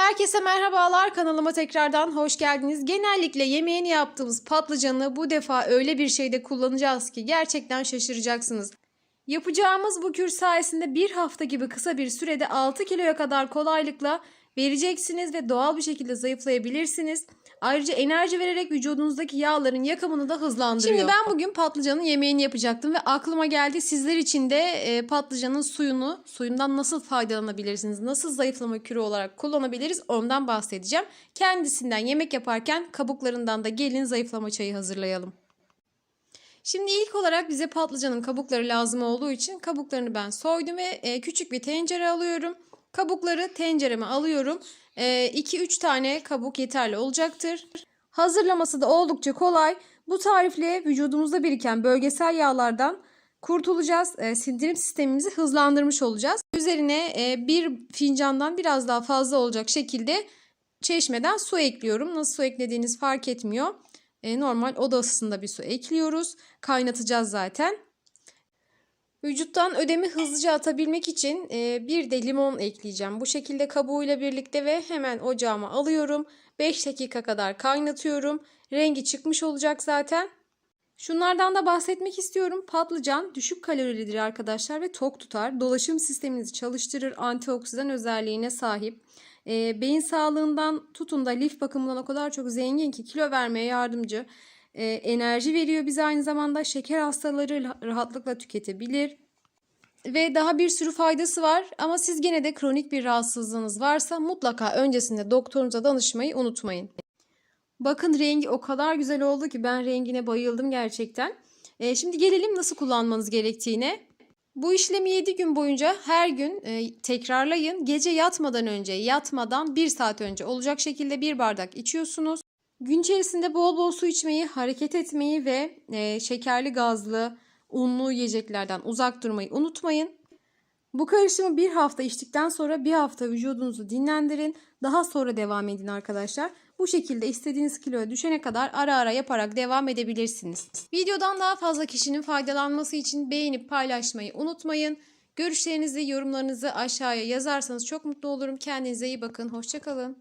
Herkese merhabalar kanalıma tekrardan hoş geldiniz. Genellikle yemeğini yaptığımız patlıcanı bu defa öyle bir şeyde kullanacağız ki gerçekten şaşıracaksınız. Yapacağımız bu kür sayesinde bir hafta gibi kısa bir sürede 6 kiloya kadar kolaylıkla vereceksiniz ve doğal bir şekilde zayıflayabilirsiniz. Ayrıca enerji vererek vücudunuzdaki yağların yakımını da hızlandırıyor. Şimdi ben bugün patlıcanın yemeğini yapacaktım ve aklıma geldi sizler için de e, patlıcanın suyunu, suyundan nasıl faydalanabilirsiniz, nasıl zayıflama kürü olarak kullanabiliriz ondan bahsedeceğim. Kendisinden yemek yaparken kabuklarından da gelin zayıflama çayı hazırlayalım. Şimdi ilk olarak bize patlıcanın kabukları lazım olduğu için kabuklarını ben soydum ve e, küçük bir tencere alıyorum. Kabukları tencereme alıyorum. 2-3 tane kabuk yeterli olacaktır. Hazırlaması da oldukça kolay. Bu tarifle vücudumuzda biriken bölgesel yağlardan kurtulacağız. E, sindirim sistemimizi hızlandırmış olacağız. Üzerine e, bir fincandan biraz daha fazla olacak şekilde çeşmeden su ekliyorum. Nasıl su eklediğiniz fark etmiyor. E, normal oda ısısında bir su ekliyoruz. Kaynatacağız zaten. Vücuttan ödemi hızlıca atabilmek için e, bir de limon ekleyeceğim. Bu şekilde kabuğuyla birlikte ve hemen ocağıma alıyorum. 5 dakika kadar kaynatıyorum. Rengi çıkmış olacak zaten. Şunlardan da bahsetmek istiyorum. Patlıcan düşük kalorilidir arkadaşlar ve tok tutar. Dolaşım sisteminizi çalıştırır. Antioksidan özelliğine sahip. E, beyin sağlığından tutun da lif bakımından o kadar çok zengin ki kilo vermeye yardımcı. E, enerji veriyor bize aynı zamanda. Şeker hastaları rahatlıkla tüketebilir. Ve daha bir sürü faydası var ama siz gene de kronik bir rahatsızlığınız varsa mutlaka öncesinde doktorunuza danışmayı unutmayın. Bakın rengi o kadar güzel oldu ki ben rengine bayıldım gerçekten. E, şimdi gelelim nasıl kullanmanız gerektiğine. Bu işlemi 7 gün boyunca her gün e, tekrarlayın. Gece yatmadan önce, yatmadan 1 saat önce olacak şekilde bir bardak içiyorsunuz. Gün içerisinde bol bol su içmeyi, hareket etmeyi ve e, şekerli, gazlı, unlu yiyeceklerden uzak durmayı unutmayın. Bu karışımı bir hafta içtikten sonra bir hafta vücudunuzu dinlendirin. Daha sonra devam edin arkadaşlar. Bu şekilde istediğiniz kiloya düşene kadar ara ara yaparak devam edebilirsiniz. Videodan daha fazla kişinin faydalanması için beğenip paylaşmayı unutmayın. Görüşlerinizi, yorumlarınızı aşağıya yazarsanız çok mutlu olurum. Kendinize iyi bakın. Hoşçakalın.